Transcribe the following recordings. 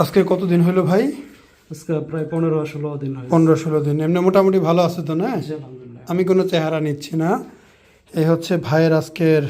আজকে কতদিন হলো ভাই? আজকে প্রায় পনেরো ষোলো দিন পনেরো ষোলো দিন। এমনি মোটামুটি ভালো আছে তো না? আমি কোনো চেহারা নিচ্ছি না। এই হচ্ছে ভাইয়ের আজকের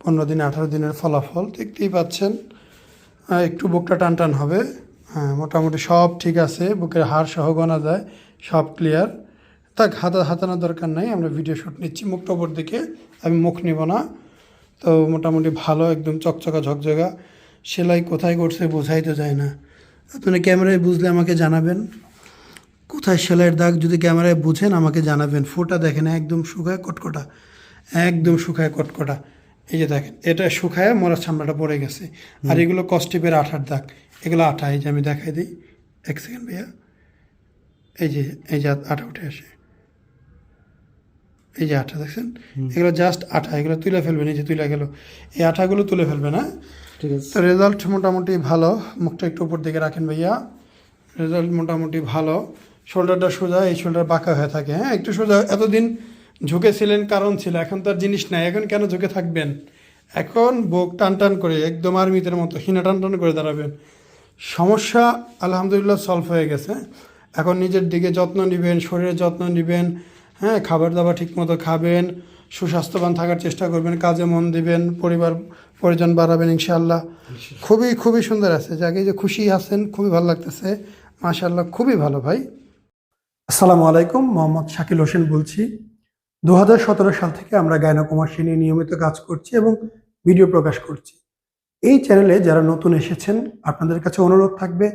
পনেরো দিন আঠারো দিনের ফলাফল। দেখতেই পাচ্ছেন একটু বুকটা টান টান হবে। হ্যাঁ মোটামুটি সব ঠিক আছে বুকের হাড় সহ গোনা যায় সব ক্লিয়ার তা হাতা হাতানোর দরকার নাই আমরা ভিডিও শুট নিচ্ছি মুখটা ওপর দিকে। আমি মুখ নিব না। তো মোটামুটি ভালো একদম চকচকা ঝকঝকা। সেলাই কোথায় করছে বোঝাই তো যায় না। আপনি ক্যামেরায় বুঝলে আমাকে জানাবেন। কোথায় সেলাইয়ের দাগ? যদি ক্যামেরায় বুঝেন আমাকে জানাবেন। ফোটা দেখেন একদম শুকায় কটকটা। একদম শুকায় কটকটা। এই যে দেখেন এটা শুকায় মরার চামড়াটা পড়ে গেছে। আর এগুলো কস্টিপের আঠার দাগ। এগুলো আঠা এই যে আমি দেখাই দিই। এক সেকেন্ড ভাইয়া। এই যে এই যে আঠা উঠে আসে। এই যে আঠা দেখছেন? এগুলো জাস্ট আঠা এগুলো তুলে ফেলবেন এই যে তুলে গেল। এই আঠাগুলো তুলে ফেলবেন হ্যাঁ ঠিক আছে। তো রেজাল্ট মোটামুটি ভালো। মুখটা একটু উপর দিকে রাখেন ভাইয়া। রেজাল্ট মোটামুটি ভালো। শোল্ডারটা সোজা এই শোল্ডার বাঁকা হয়ে থাকে হ্যাঁ? একটু সোজা এতদিন ঝুঁকেছিলেন কারণ ছিল। এখন তার জিনিস নাই। এখন কেন ঝুঁকে থাকবেন? এখন বুক টান টান করে একদম আর্মিদের মতো হিনা টান টান করে দাঁড়াবেন। সমস্যা আলহামদুলিল্লাহ সলভ হয়ে গেছে। এখন নিজের দিকে যত্ন নেবেন শরীরের যত্ন নেবেন। হ্যাঁ খাবার দাবার ঠিকমতো খাবেন সুস্বাস্থ্যবান থাকার চেষ্টা করবেন কাজে মন দিবেন পরিবার পরিজন বাড়াবেন ইনশাআল্লাহ। খুবই খুবই সুন্দর আছে। যাকে যে খুশি আছেন খুবই ভালো লাগতেছে। মাশাআল্লাহ খুবই ভালো ভাই। আসসালামু আলাইকুম মোহাম্মদ শাকিল হোসেন বলছি। দু হাজার সতেরো সাল থেকে আমরা গায়নাকুমাসী নিয়ে নিয়মিত কাজ করছি এবং ভিডিও প্রকাশ করছি। এই চ্যানেলে যারা নতুন এসেছেন আপনাদের কাছে অনুরোধ থাকবে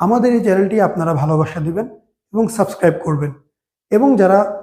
আমাদের এই চ্যানেলটি আপনারা ভালোবাসা দিবেন এবং সাবস্ক্রাইব করবেন। এবং যারা